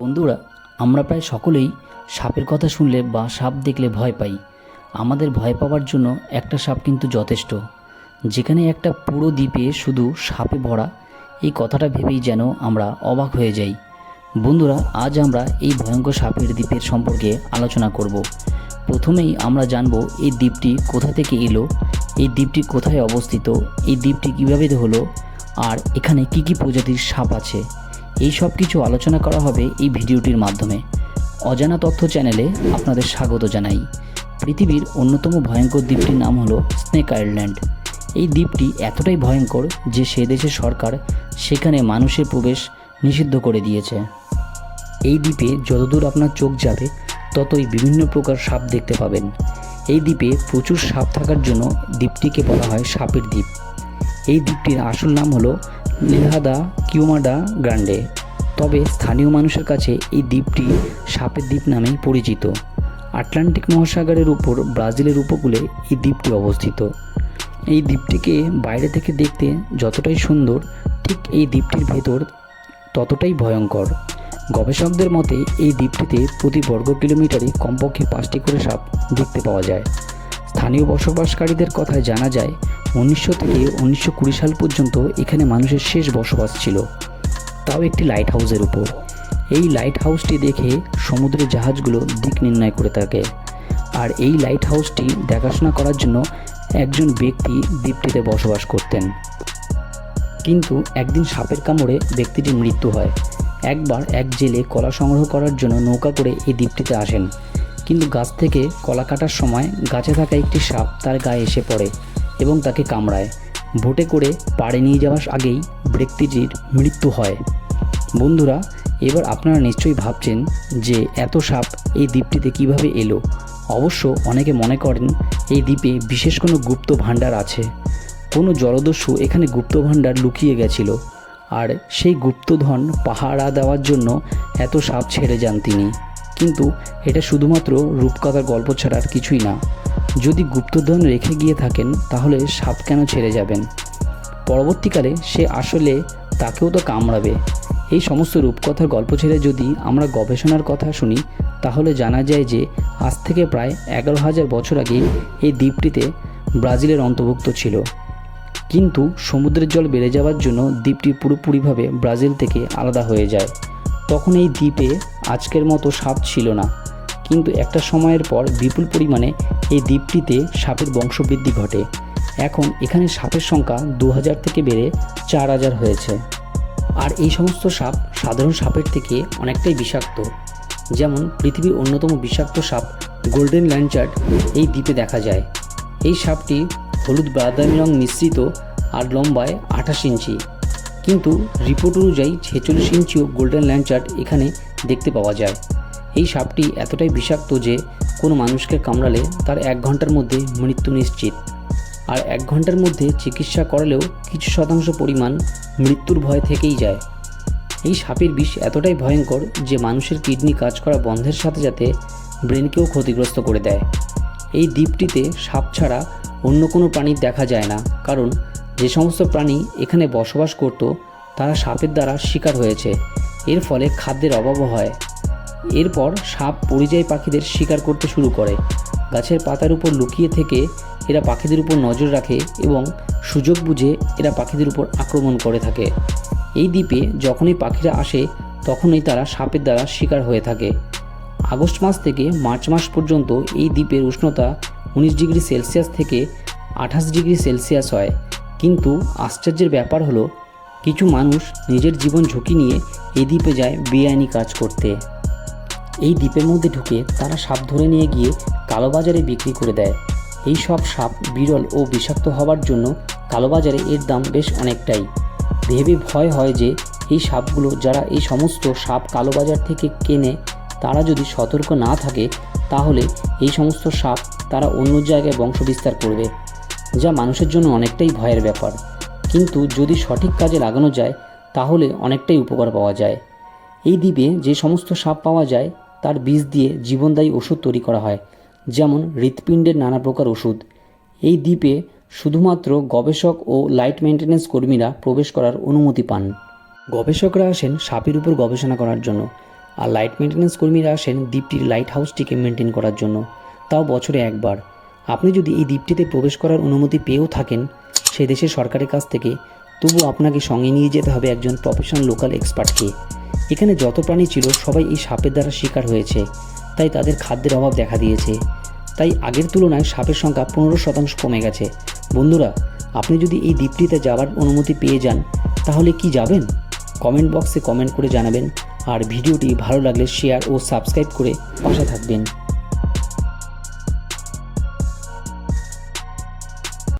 বন্ধুরা, আমরা প্রায় সকলেই সাপের কথা শুনলে বা সাপ দেখলে ভয় পাই। আমাদের ভয় পাওয়ার জন্য একটা সাপ কিন্তু যথেষ্ট। যেখানে একটা পুরো দ্বীপে শুধু সাপে ভরা, এই কথাটা ভেবেই যেন আমরা অবাক হয়ে যাই। বন্ধুরা, আজ আমরা এই ভয়ঙ্কর সাপের দ্বীপের সম্পর্কে আলোচনা করব। প্রথমেই আমরা জানব এই দ্বীপটি কোথা থেকে এলো, এই দ্বীপটি কোথায় অবস্থিত, এই দ্বীপটি কীভাবে হলো, আর এখানে কি কি প্রজাতির সাপ আছে। এই সব কিছু আলোচনা করা হবে এই ভিডিওটির মাধ্যমে। অজানা তথ্য চ্যানেলে আপনাদের স্বাগত জানাই। পৃথিবীর অন্যতম ভয়ঙ্কর দ্বীপটির নাম হলো স্নেক আইল্যান্ড। এই দ্বীপটি এতটাই ভয়ঙ্কর যে সে দেশের সরকার সেখানে মানুষের প্রবেশ নিষিদ্ধ করে দিয়েছে। এই দ্বীপে যতদূর আপনার চোখ যাবে, ততই বিভিন্ন প্রকার সাপ দেখতে পাবেন। এই দ্বীপে প্রচুর সাপ থাকার জন্য দ্বীপটিকে বলা হয় সাপের দ্বীপ। এই দ্বীপটির আসল নাম হলো লিলহাদা কিউমাডা গ্রান্ডে। তবে স্থানীয় মানুষের কাছে এই দ্বীপটি সাপের দ্বীপ নামেই পরিচিত। আটলান্টিক মহাসাগরের উপর ব্রাজিলের উপকূলে এই দ্বীপটি অবস্থিত। এই দ্বীপটিকে বাইরে থেকে দেখতে যতটাই সুন্দর, ঠিক এই দ্বীপটির ভেতর ততটাই ভয়ঙ্কর। গবেষকদের মতে, এই দ্বীপটিতে প্রতি বর্গ কিলোমিটারে কমপক্ষে পাঁচটি করে সাপ দেখতে পাওয়া যায়। স্থানীয় বসবাসকারীদের কথায় জানা যায়, উনিশশো থেকে উনিশশো কুড়ি সাল পর্যন্ত এখানে মানুষের শেষ বসবাস ছিল। তাও একটি লাইট হাউসের উপর। এই লাইট হাউসটি দেখে সমুদ্রের জাহাজগুলো দিক নির্ণয় করে থাকে। আর এই লাইট হাউসটি দেখাশোনা করার জন্য একজন ব্যক্তি দ্বীপটিতে বসবাস করতেন। কিন্তু একদিন সাপের কামড়ে ব্যক্তিটির মৃত্যু হয়। একবার এক জেলে কলা সংগ্রহ করার জন্য নৌকা করে এই দ্বীপটিতে আসেন। কিন্তু গাছ থেকে কলা কাটার সময় গাছে থাকা একটি সাপ তার গায়ে এসে পড়ে এবং তাকে কামড়ায়। ভোটে করে পাড়ে নিয়ে যাওয়ার আগেই ব্যক্তিটির মৃত্যু হয়। বন্ধুরা, এবার আপনারা নিশ্চয়ই ভাবছেন যে এত সাপ এই দ্বীপটিতে কীভাবে এলো? অবশ্য অনেকে মনে করেন এই দ্বীপে বিশেষ কোনো গুপ্ত ভাণ্ডার আছে। কোনো জলদস্যু এখানে গুপ্ত ভাণ্ডার লুকিয়ে গেছিল। আর সেই গুপ্তধন পাহারা দেওয়ার জন্য এত সাপ ছেড়ে যান তিনি। কিন্তু এটা শুধুমাত্র রূপকথার গল্প ছাড়া আর কিছুই না। যদি গুপ্তধন রেখে গিয়ে থাকেন, তাহলে সাপ কেন ছেড়ে যাবেন? পরবর্তীকালে সে আসলে তাকেও তো কামড়াবে। এই সমস্ত রূপকথার গল্প ছেড়ে যদি আমরা গবেষণার কথা শুনি, তাহলে জানা যায় যে আজ থেকে প্রায় এগারো হাজার বছর আগে এই দ্বীপটিতে ব্রাজিলের অন্তর্ভুক্ত ছিল। কিন্তু সমুদ্রের জল বেড়ে যাওয়ার জন্য দ্বীপটি পুরোপুরিভাবে ব্রাজিল থেকে আলাদা হয়ে যায়। তখন এই দ্বীপে আজকের মতো সাপ ছিল না। কিন্তু একটা সময়ের পর বিপুল পরিমাণে এই দ্বীপটিতে সাপের বংশবৃদ্ধি ঘটে। এখন এখানে সাপের সংখ্যা দু হাজার থেকে বেড়ে চার হাজার হয়েছে। আর এই সমস্ত সাপ সাধারণ সাপের থেকে অনেকটাই বিষাক্ত। যেমন পৃথিবীর অন্যতম বিষাক্ত সাপ গোল্ডেন ল্যান্ডচার্ট এই দ্বীপে দেখা যায়। এই সাপটি হলুদ বাদামি রং মিশ্রিত আর লম্বায় আঠাশ ইঞ্চি। কিন্তু রিপোর্ট অনুযায়ী ছেচল্লিশ ইঞ্চিও গোল্ডেন ল্যান্ডচার্ট এখানে দেখতে পাওয়া যায়। এই সাপটি এতটাই বিষাক্ত যে কোনো মানুষকে কামড়ালে তার এক ঘণ্টার মধ্যে মৃত্যু নিশ্চিত। আর এক ঘণ্টার মধ্যে চিকিৎসা করালেও কিছু শতাংশ পরিমাণ মৃত্যুর ভয় থেকেই যায়। এই সাপের বিষ এতটাই ভয়ঙ্কর যে মানুষের কিডনি কাজ করা বন্ধের সাথে সাথে ব্রেনকেও ক্ষতিগ্রস্ত করে দেয়। এই দ্বীপটিতে সাপ ছাড়া অন্য কোনো প্রাণী দেখা যায় না, কারণ যে সমস্ত প্রাণী এখানে বসবাস করত, তারা সাপের দ্বারা শিকার হয়েছে। এর ফলে খাদ্যের অভাবও হয়। এরপর সাপ পরিযায়ী পাখিদের শিকার করতে শুরু করে। গাছের পাতার উপর লুকিয়ে থেকে এরা পাখিদের উপর নজর রাখে এবং সুযোগ বুঝে এরা পাখিদের উপর আক্রমণ করে থাকে। এই দ্বীপে যখনই পাখিরা আসে, তখনই তারা সাপের দ্বারা শিকার হয়ে থাকে। আগস্ট মাস থেকে মার্চ মাস পর্যন্ত এই দ্বীপের উষ্ণতা উনিশ ডিগ্রি সেলসিয়াস থেকে আঠাশ ডিগ্রি সেলসিয়াস হয়। কিন্তু আশ্চর্যের ব্যাপার হলো, কিছু মানুষ নিজের জীবন ঝুঁকি নিয়ে এই দ্বীপে যায় বেআইনি কাজ করতে। এই দ্বীপের মধ্যে ঢুকে তারা সাপ ধরে নিয়ে গিয়ে কালোবাজারে বিক্রি করে দেয়। এই সব সাপ বিরল ও বিষাক্ত হওয়ার জন্য কালোবাজারে এর দাম বেশ অনেকটাই। ভেবে ভয় হয় যে এই সাপগুলো যারা এই সমস্ত সাপ কালোবাজার থেকে কেনে, তারা যদি সতর্ক না থাকে, তাহলে এই সমস্ত সাপ তারা অন্য জায়গায় বংশবিস্তার করবে, যা মানুষের জন্য অনেকটাই ভয়ের ব্যাপার। কিন্তু যদি সঠিক কাজে লাগানো যায়, তাহলে অনেকটাই উপকার পাওয়া যায়। এই দ্বীপে যে সমস্ত সাপ পাওয়া যায় তার বীজ দিয়ে জীবনদায়ী ওষুধ তৈরি করা হয়, যেমন হৃৎপিণ্ডের নানা প্রকার ওষুধ। এই দ্বীপে শুধুমাত্র গবেষক ও লাইট মেনটেন্যান্স কর্মীরা প্রবেশ করার অনুমতি পান। গবেষকরা আসেন সাপের উপর গবেষণা করার জন্য আর লাইট মেনটেন্যান্স কর্মীরা আসেন দ্বীপটির লাইট হাউসটিকে মেনটেন করার জন্য। তাও বছরে একবার। আপনি যদি এই দ্বীপটিতে প্রবেশ করার অনুমতি পেয়েও থাকেন, সে দেশের সরকারের কাছ থেকে তবু আপনাকে সঙ্গে নিয়ে যেতে হবে একজন প্রফেশনাল লোকাল এক্সপার্টকে। এখানে যত প্রাণী ছিল, সবাই এই সাপের দ্বারা শিকার হয়েছে। তাই তাদের খাদ্যের অভাব দেখা দিয়েছে। তাই আগের তুলনায় সাপের সংখ্যা পনেরো শতাংশ কমে গেছে। বন্ধুরা, আপনি যদি এই দ্বীপটিতে যাওয়ার অনুমতি পেয়ে যান, তাহলে কি যাবেন? কমেন্ট বক্সে কমেন্ট করে জানাবেন। আর ভিডিওটি ভালো লাগলে শেয়ার ও সাবস্ক্রাইব করে পাশে থাকবেন।